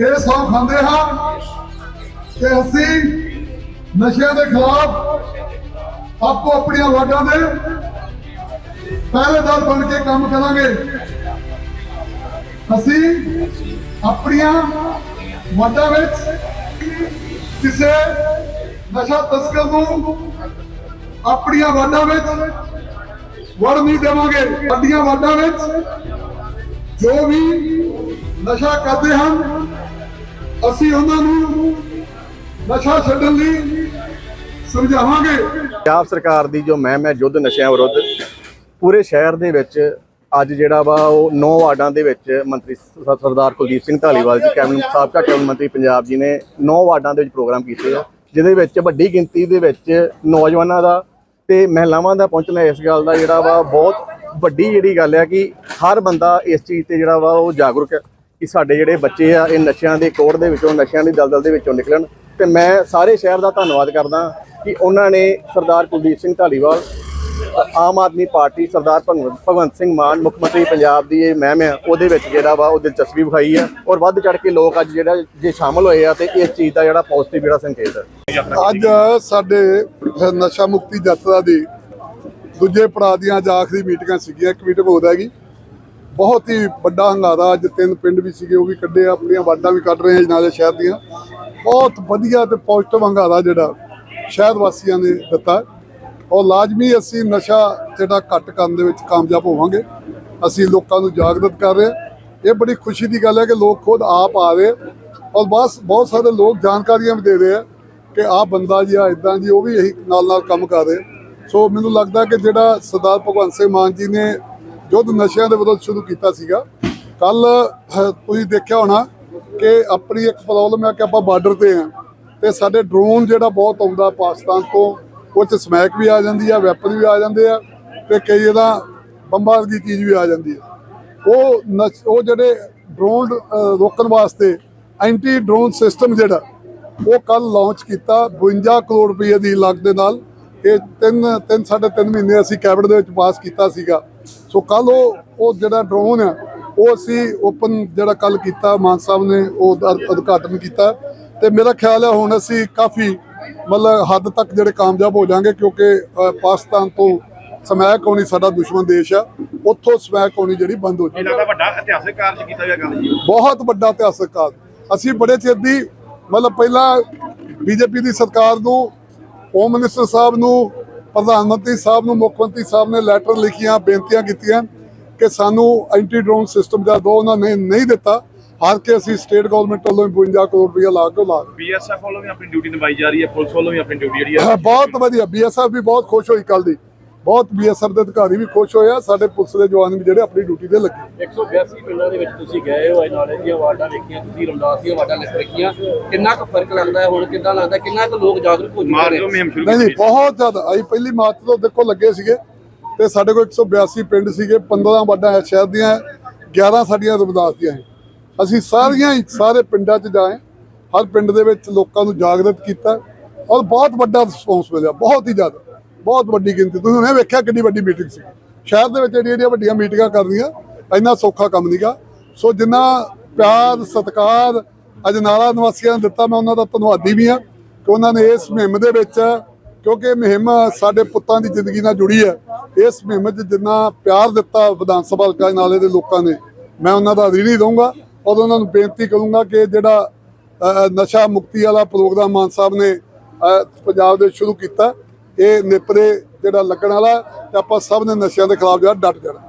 ਇਹ ਸੌ ਖਾਂਦੇ ਹਾਂ ਕਿ ਅਸੀਂ ਨਸ਼ਿਆਂ ਦੇ ਖਿਲਾਫ ਆਪੋ ਆਪਣੀਆਂ ਵਾਰਡਾਂ ਦੇ ਪਹਿਰੇਦਾਰ ਬਣ ਕੇ ਕੰਮ ਕਰਾਂਗੇ। ਅਸੀਂ ਆਪਣੀਆਂ ਵਾਰਡਾਂ ਵਿੱਚ ਕਿਸੇ ਨਸ਼ਾ ਤਸਕਰ ਨੂੰ ਆਪਣੀਆਂ ਵਾਰਡਾਂ ਵਿੱਚ ਵੜ ਨਹੀਂ ਦੇਵਾਂਗੇ। ਵੱਡੀਆਂ ਵਾਰਡਾਂ ਵਿੱਚ ਜੋ ਵੀ ਨਸ਼ਾ ਕਰਦੇ ਹਨ ਅਸੀਂ ਉਹਨਾਂ ਨੂੰ ਨਸ਼ਾ ਛੱਡਣ ਲਈ ਸਮਝਾਵਾਂਗੇ। ਪੰਜਾਬ ਸਰਕਾਰ ਦੀ ਜੋ ਮਹਿਮ ਹੈ ਯੁੱਧ ਨਸ਼ਿਆਂ ਵਿਰੁੱਧ, ਪੂਰੇ ਸ਼ਹਿਰ ਦੇ ਵਿੱਚ ਅੱਜ ਜਿਹੜਾ ਵਾ ਉਹ ਨੌ ਵਾਰਡਾਂ ਦੇ ਵਿੱਚ ਮੰਤਰੀ ਸਰਦਾਰ ਕੁਲਦੀਪ ਸਿੰਘ ਢਾਲੀਵਾਲ ਜੀ, ਕੈਬਨਿਟ ਸਾਬਕਾ ਕੈਬਨਿਟ ਮੰਤਰੀ ਪੰਜਾਬ ਜੀ ਨੇ ਨੌ ਵਾਰਡਾਂ ਦੇ ਵਿੱਚ ਪ੍ਰੋਗਰਾਮ ਕੀਤੇ ਆ, ਜਿਹਦੇ ਵਿੱਚ ਵੱਡੀ ਗਿਣਤੀ ਦੇ ਵਿੱਚ ਨੌਜਵਾਨਾਂ ਦਾ ਤੇ ਮਹਿਲਾਵਾਂ ਦਾ ਪਹੁੰਚਣਾ ਇਸ ਗੱਲ ਦਾ ਜਿਹੜਾ ਵਾ ਬਹੁਤ ਵੱਡੀ ਜਿਹੜੀ ਗੱਲ ਹੈ ਕਿ ਹਰ ਬੰਦਾ ਇਸ ਚੀਜ਼ ਤੇ ਜਿਹੜਾ ਵਾ ਉਹ ਜਾਗਰੂਕ ਹੈ। ਕਿ ਸਾਡੇ ਜਿਹੜੇ ਬੱਚੇ ਆ, ਇਹ ਨਸ਼ਿਆਂ ਦੇ ਕੋੜ ਦੇ ਵਿੱਚੋਂ, ਨਸ਼ਿਆਂ ਦੀ ਦਲਦਲ ਦੇ ਵਿੱਚੋਂ ਨਿਕਲਣ। ਤੇ ਮੈਂ ਸਾਰੇ ਸ਼ਹਿਰ ਦਾ ਧੰਨਵਾਦ ਕਰਦਾ ਕਿ ਉਹਨਾਂ ਨੇ ਸਰਦਾਰ ਕੁਲਦੀਪ ਸਿੰਘ ਢਾਲੀਵਾਲ ਆਮ ਆਦਮੀ ਪਾਰਟੀ ਸਰਦਾਰ ਭਗਵੰਤ ਭਗਵੰਤ ਸਿੰਘ ਮਾਨ, ਮੁੱਖ ਮੰਤਰੀ ਪੰਜਾਬ ਦੀ ਇਹ ਮਹਿਮ ਹੈ ਉਹਦੇ ਵਿੱਚ ਜਿਹੜਾ ਵਾ ਉਹ ਦਿਲਚਸਪੀ ਵਿਖਾਈ ਹੈ ਔਰ ਵੱਧ ਚੜ ਕੇ ਲੋਕ ਅੱਜ ਜਿਹੜਾ ਜੇ ਸ਼ਾਮਲ ਹੋਏ ਆ ਤੇ ਇਸ ਚੀਜ਼ ਦਾ ਜਿਹੜਾ ਪੋਜ਼ਿਟਿਵ ਜਿਹੜਾ ਸੰਕੇਤ ਹੈ ਅੱਜ ਸਾਡੇ ਨਸ਼ਾ ਮੁਕਤੀ ਯਾਤਰਾ ਦੀ ਦੂਜੇ ਪੜਾਅ ਦੀਆਂ ਅੱਜ ਆਖਰੀ ਮੀਟਿੰਗਾਂ ਸੀਗੀਆਂ, ਇੱਕ ਮੀਟਿੰਗ ਹੋ ਰਹੀ ਬਹੁਤ ਹੀ ਵੱਡਾ ਹੰਗਾਰਾ ਅੱਜ ਤਿੰਨ ਪਿੰਡ ਵੀ ਸੀਗੇ, ਉਹ ਵੀ ਕੱਢੇ, ਆਪਣੀਆਂ ਵਾਰਡਾਂ ਵੀ ਕੱਢ ਰਹੇ ਆ ਨਾਲੇ ਸ਼ਹਿਰ ਦੀਆਂ। ਬਹੁਤ ਵਧੀਆ ਤੇ ਪੋਜ਼ਿਟਿਵ ਹੰਗਾਰਾ ਜਿਹੜਾ ਸ਼ਹਿਰ ਵਾਸੀਆਂ ਨੇ ਦਿੱਤਾ। ਔਰ ਲਾਜ਼ਮੀ ਅਸੀਂ ਨਸ਼ਾ ਜਿਹੜਾ ਘੱਟ ਕਰਨ ਦੇ ਵਿੱਚ ਕਾਮਯਾਬ ਹੋਵਾਂਗੇ। ਅਸੀਂ ਲੋਕਾਂ ਨੂੰ ਜਾਗਰਤ ਕਰ ਰਹੇ ਹਾਂ। ਇਹ ਬੜੀ ਖੁਸ਼ੀ ਦੀ ਗੱਲ ਹੈ ਕਿ ਲੋਕ ਖੁਦ ਆਪ ਆ ਰਹੇ ਔਰ ਬਸ ਬਹੁਤ ਸਾਰੇ ਲੋਕ ਜਾਣਕਾਰੀਆਂ ਵੀ ਦੇ ਰਹੇ ਆ ਕਿ ਆਹ ਬੰਦਾ ਜੀ ਆ ਇਦਾਂ ਜੀ, ਉਹ ਵੀ ਇਹੀ ਨਾਲ ਨਾਲ ਕੰਮ ਕਰ ਰਹੇ ਸੋ ਮੈਨੂੰ ਲੱਗਦਾ ਕਿ ਜਿਹੜਾ ਸਰਦਾਰ ਭਗਵੰਤ ਸਿੰਘ ਮਾਨ ਜੀ ਨੇ ਯੁੱਧ ਨਸ਼ਿਆਂ ਦੇ ਵਿਰੁੱਧ ਸ਼ੁਰੂ ਕੀਤਾ ਸੀਗਾ ਕੱਲ ਤੁਸੀਂ ਦੇਖਿਆ ਹੋਣਾ ਕਿ ਆਪਣੀ ਇੱਕ ਪ੍ਰੋਬਲਮ ਹੈ ਕਿ ਆਪਾਂ ਬਾਰਡਰ ਤੇ ਆ ਤੇ ਸਾਡੇ ਡਰੋਨ ਜਿਹੜਾ ਬਹੁਤ ਆਉਂਦਾ ਪਾਕਿਸਤਾਨ ਤੋਂ, ਉਹ 'ਚ ਸਮੈਕ ਵੀ ਆ ਜਾਂਦੀ ਆ ਵੈਪਨ ਵੀ ਆ ਜਾਂਦੇ ਆ ਤੇ ਕਈ ਇਹਦਾ ਬੰਬਾਂ ਦੀ ਚੀਜ਼ ਵੀ ਆ ਜਾਂਦੀ ਆ। ਉਹ ਨਸ਼- ਉਹ ਜਿਹੜੇ ਡਰੋਨ ਰੋਕਣ ਵਾਸਤੇ ਐਂਟੀ ਡਰੋਨ ਸਿਸਟਮ ਜਿਹੜਾ, ਉਹ ਕੱਲ ਲਾਂਚ ਕੀਤਾ 52 ਕਰੋੜ ਰੁਪਏ ਦੀ ਲਾਗਤ ਦੇ ਨਾਲ। ਇਹ ਤਿੰਨ ਤਿੰਨ, ਸਾਢੇ ਤਿੰਨ ਮਹੀਨੇ ਅਸੀਂ ਕੈਬਨਿਟ ਦੇ ਵਿੱਚ ਪਾਸ ਕੀਤਾ ਸੀਗਾ। ਸੋ ਕੱਲ ਉਹ ਉਹ ਜਿਹੜਾ ਡਰੋਨ ਆ ਉਹ ਅਸੀਂ ਓਪਨ ਜਿਹੜਾ ਕੱਲ ਕੀਤਾ ਮਾਨ ਸਾਹਿਬ ਨੇ ਉਹ ਉਦ- ਉਦਘਾਟਨ ਕੀਤਾ। ਤੇ ਮੇਰਾ ਖਿਆਲ ਹੈ ਹੁਣ ਅਸੀਂ ਕਾਫੀ ਮਤਲਬ ਹੱਦ ਤੱਕ ਜਿਹੜੇ ਕਾਮਯਾਬ ਹੋ ਜਾਾਂਗੇ ਕਿਉਂਕਿ ਪਾਕਿਸਤਾਨ ਤੋਂ ਸਮੈਕ ਹੋਣੀ ਸਾਡਾ ਦੁਸ਼ਮਣ ਦੇਸ਼ ਆ। ਉੱਥੋਂ ਸਮੈਕ ਹੋਣੀ ਜਿਹੜੀ ਬੰਦ ਹੋ ਜਾਊਗੀ ਲੱਗਦਾ ਵੱਡਾ ਇਤਿਹਾਸਕ ਕਾਰਜ ਕੀਤਾ ਗਿਆ ਗੱਲ ਜੀ। ਬਹੁਤ ਵੱਡਾ ਇਤਿਹਾਸਕ ਕਾਲ ਅਸੀਂ ਬੜੇ ਚਿਰ ਦੀ ਮਤਲਬ ਪਹਿਲਾਂ ਬੀਜੇਪੀ ਦੀ ਸਰਕਾਰ ਨੂੰ ਹੋਮ ਮਿਨਿਸਟਰ ਸਾਹਿਬ ਨੂੰ ਪ੍ਰਧਾਨ ਮੰਤਰੀ ਸਾਹਿਬ ਨੂੰ ਮੁੱਖ ਮੰਤਰੀ ਸਾਹਿਬ ਨੇ ਲੈਟਰ ਲਿਖੀਆਂ ਬੇਨਤੀਆਂ ਕੀਤੀਆਂ ਕਿ ਸਾਨੂੰ ਐਂਟੀ ਡਰੋਨ ਸਿਸਟਮ ਦਾ ਦੋ ਉਹਨਾਂ ਨੇ ਨਹੀਂ ਦਿੱਤਾ। ਹਾਰ ਕੇ ਅਸੀਂ ਸਟੇਟ ਗਵਰਨਮੈਂਟ ਵੱਲੋਂ 52 ਕਰੋੜ ਰੁਪਇਆ ਲਾ ਕੇ ਲਾ। ਬੀਐਸਐਫ ਵੱਲੋਂ ਵੀ ਆਪਣੀ ਡਿਊਟੀ ਨਿਭਾਈ ਜਾ ਰਹੀ ਹੈ ਪੁਲਿਸ ਵੱਲੋਂ ਵੀ ਆਪਣੀ ਡਿਊਟੀ ਜਿਹੜੀ ਹਾਂ, ਬਹੁਤ ਵਧੀਆ ਬੀਐਸਐਫ ਵੀ ਬਹੁਤ ਖੁਸ਼ ਹੋਈ ਕੱਲ ਦੀ। ਬਹੁਤ ਬੀਐਸਐਫ ਦੇ ਅਧਿਕਾਰੀ ਵੀ ਖੁਸ਼ ਹੋਏ ਆ ਸਾਡੇ ਪੁਲਿਸ ਦੇ ਜਵਾਨ ਵੀ ਜਿਹੜੇ ਆਪਣੀ ਡਿਊਟੀ ਤੇ ਲੱਗੇ। 182 ਪਿੰਡਾਂ ਦੇ ਵਿੱਚ ਤੁਸੀਂ ਗਏ ਹੋ ਇਹ ਨਾਲੇ ਦੀਆਂ ਵਾਰਡਾਂ ਵੇਖੀਆਂ ਤੁਸੀਂ ਰਮਦਾਸ ਦੀਆਂ ਵਾਰਡਾਂ ਲਿਖ ਰੱਖੀਆਂ। ਕਿੰਨਾ ਕੁ ਫ਼ਰਕ ਲੱਗਦਾ ਹੈ ਹੁਣ ਕਿੱਦਾਂ ਲੱਗਦਾ ਕਿੰਨਾ ਕੁ ਲੋਕ ਜਾਗਰੂਕ ਹੋ ਮਾਰ ਚੁੱਕੇ ਨੇ ਨਹੀਂ ਨਹੀਂ ਬਹੁਤ ਜ਼ਿਆਦਾ। ਅਸੀਂ ਪਹਿਲੀ ਮਾਰਚ ਤੋਂ ਦੇਖੋ ਲੱਗੇ ਸੀਗੇ ਤੇ ਸਾਡੇ ਕੋਲ 182 ਪਿੰਡ ਸੀਗੇ 15 ਵਾਰਡਾਂ ਹੈ ਸ਼ਹਿਰ ਦੀਆਂ 11 ਸਾਡੀਆਂ ਰਮਦਾਸ ਦੀਆਂ ਹੈ ਅਸੀਂ ਸਾਰੀਆਂ ਹੀ ਸਾਰੇ ਪਿੰਡਾਂ 'ਚ ਜਾਏ ਹਰ ਪਿੰਡ ਦੇ ਵਿੱਚ ਲੋਕਾਂ ਨੂੰ ਜਾਗਰਤ ਕੀਤਾ ਔਰ ਬਹੁਤ ਵੱਡਾ ਰਿਸਪੌਂਸ ਮਿਲਿਆ ਬਹੁਤ ਹੀ ਜ਼ਿਆਦਾ। ਬਹੁਤ ਵੱਡੀ ਗਿਣਤੀ। ਤੁਸੀਂ ਉਹਨੇ ਵੇਖਿਆ ਕਿੰਨੀ ਵੱਡੀ ਮੀਟਿੰਗ ਸੀ। ਸ਼ਹਿਰ ਦੇ ਵਿੱਚ ਜਿਹੜੀਆਂ ਜਿਹੜੀਆਂ ਵੱਡੀਆਂ ਮੀਟਿੰਗਾਂ ਕਰਨੀਆਂ ਇੰਨਾ ਸੌਖਾ ਕੰਮ ਨਹੀਂਗਾ ਸੋ ਜਿੰਨਾ ਪਿਆਰ, ਸਤਿਕਾਰ ਅਜਨਾਲਾ ਨਿਵਾਸੀਆਂ ਨੇ ਦਿੱਤਾ, ਮੈਂ ਉਹਨਾਂ ਦਾ ਧੰਨਵਾਦੀ ਵੀ ਹਾਂ ਕਿ ਉਹਨਾਂ ਨੇ ਇਸ ਮੁਹਿੰਮ ਦੇ ਵਿੱਚ, ਕਿਉਂਕਿ ਮੁਹਿੰਮ ਸਾਡੇ ਪੁੱਤਾਂ ਦੀ ਜ਼ਿੰਦਗੀ ਨਾਲ ਜੁੜੀ ਹੈ। ਇਸ ਮੁਹਿੰਮ 'ਚ ਜਿੰਨਾ ਪਿਆਰ ਦਿੱਤਾ ਵਿਧਾਨ ਸਭਾ ਹਲਕਾ ਨਾਲੇ ਦੇ ਲੋਕਾਂ ਨੇ, ਮੈਂ ਉਹਨਾਂ ਦਾ ਰੀਣੀ ਦਊਂਗਾ ਔਰ ਉਹਨਾਂ ਨੂੰ ਬੇਨਤੀ ਕਰੂੰਗਾ ਕਿ ਜਿਹੜਾ ਨਸ਼ਾ ਮੁਕਤੀ ਵਾਲਾ ਪ੍ਰੋਗਰਾਮ ਮਾਨ ਸਾਹਿਬ ਨੇ ਪੰਜਾਬ ਦੇ ਸ਼ੁਰੂ ਕੀਤਾ ਇਹ ਨਿਪਰੇ ਜਿਹੜਾ ਲੱਗਣ ਵਾਲਾ ਹੈ, ਤੇ ਆਪਾਂ ਸਭ ਨੇ ਨਸ਼ਿਆਂ ਦੇ ਖਿਲਾਫ ਜਿਹੜਾ ਡਟ ਜਾਣਾ।